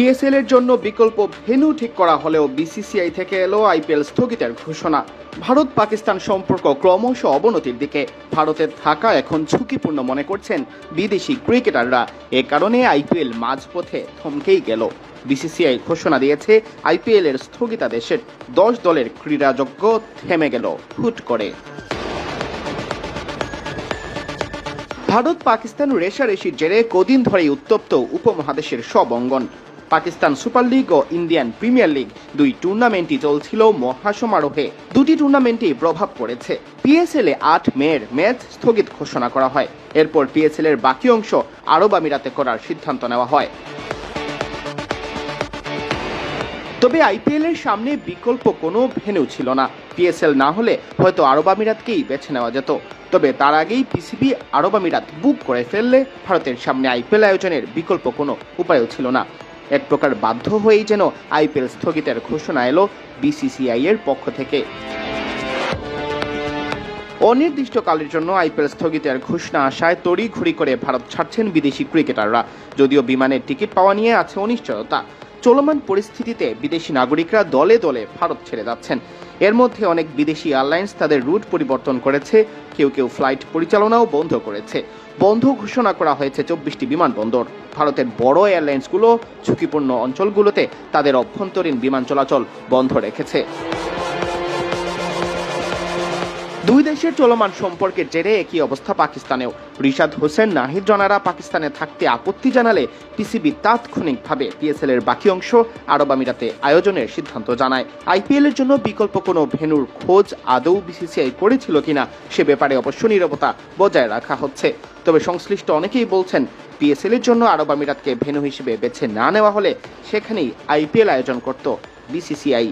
PSL এর জন্য বিকল্প ভেন্যু ঠিক করা হলেও বিসিসিআই থেকে এলো আইপিএল স্থগিতের ঘোষণা। ভারত পাকিস্তান সম্পর্ক ক্রমশ অবনতির দিকে। ভারতের থাকা এখন ঝুঁকিপূর্ণ মনে করছেন বিদেশি ক্রিকেটাররা। এ কারণে আইপিএল মাঝপথে থমকেই গেল। বিসিসিআই ঘোষণা দিয়েছে, আইপিএল এর স্থগিতাদেশের দশ দলের ক্রীড়াযজ্ঞ থেমে গেল হুট করে। ভারত পাকিস্তান রেশারেশির জেরে কদিন ধরেই উত্তপ্ত উপমহাদেশের সব অঙ্গন। পাকিস্তান সুপার লিগ ও ইন্ডিয়ান প্রিমিয়ার লিগ দুই টুর্নামেন্টই চলছিল মহাসমারোহে। দুটি টুর্নামেন্টই প্রভাব পড়েছে। পিএসএল এ আট মেয়ের ম্যাচ স্থগিত ঘোষণা করা হয়। এরপর পিএসএল এর বাকি অংশ আরব আমিরাতে করার সিদ্ধান্ত নেওয়া হয়। তবে আইপিএল এর সামনে বিকল্প কোনো ভেন্যু ছিল না। পিএসএল না হলে হয়তো আরব আমিরাতকেই বেছে নেওয়া যেত। তবে তার আগেই পিসিবি আরব আমিরাত বুক করে ফেললে ভারতের সামনে আইপিএল আয়োজনের বিকল্প কোনো উপায়ও ছিল না। এক প্রকার বাধ্য হয়েই যেন আইপিএল স্থগিতের ঘোষণা এলো বিসিসিআই এর পক্ষ থেকে। অনির্দিষ্টকালের জন্য আইপিএল স্থগিতের ঘোষণা আসায় তড়িঘড়ি করে ভারত ছাড়ছেন বিদেশি ক্রিকেটাররা। যদিও বিমানের টিকিট পাওয়া নিয়ে আছে অনিশ্চয়তা। চলমান পরিস্থিতিতে বিদেশি নাগরিকরা দলে দলে ভারত ছেড়ে যাচ্ছেন। এর মধ্যে অনেক বিদেশি এয়ারলাইন্স তাদের রুট পরিবর্তন করেছে। কেউ কেউ ফ্লাইট পরিচালনাও বন্ধ করেছে। বন্ধ ঘোষণা করা হয়েছে চব্বিশটি বিমানবন্দর। ভারতের বড় এয়ারলাইন্সগুলো ঝুঁকিপূর্ণ অঞ্চলগুলোতে তাদের অভ্যন্তরীণ বিমান চলাচল বন্ধ রেখেছে। দুই দেশের চলমান সম্পর্কের জেরে একই অবস্থা পাকিস্তানেও। রিশাদ হোসেন, নাহিদ জনারা পাকিস্তানে থাকতে আপত্তি জানালে পিসিবি তাৎক্ষণিকভাবে পিএসএল এর বাকি অংশ আরব আমিরাতে আয়োজনের সিদ্ধান্ত জানায়। আইপিএল এর জন্য বিকল্প কোনো ভেন্যুর খোঁজ আদৌ বিসিসিআই করেছিল কিনা সে ব্যাপারে অবশ্য নিরবতা বজায় রাখা হচ্ছে। তবে সংশ্লিষ্ট অনেকেই বলছেন, পিএসএল এর জন্য আরব আমিরাতকে ভেন্যু হিসেবে বেছে না নেওয়া হলে সেখানেই আইপিএল আয়োজন করত বিসিসিআই।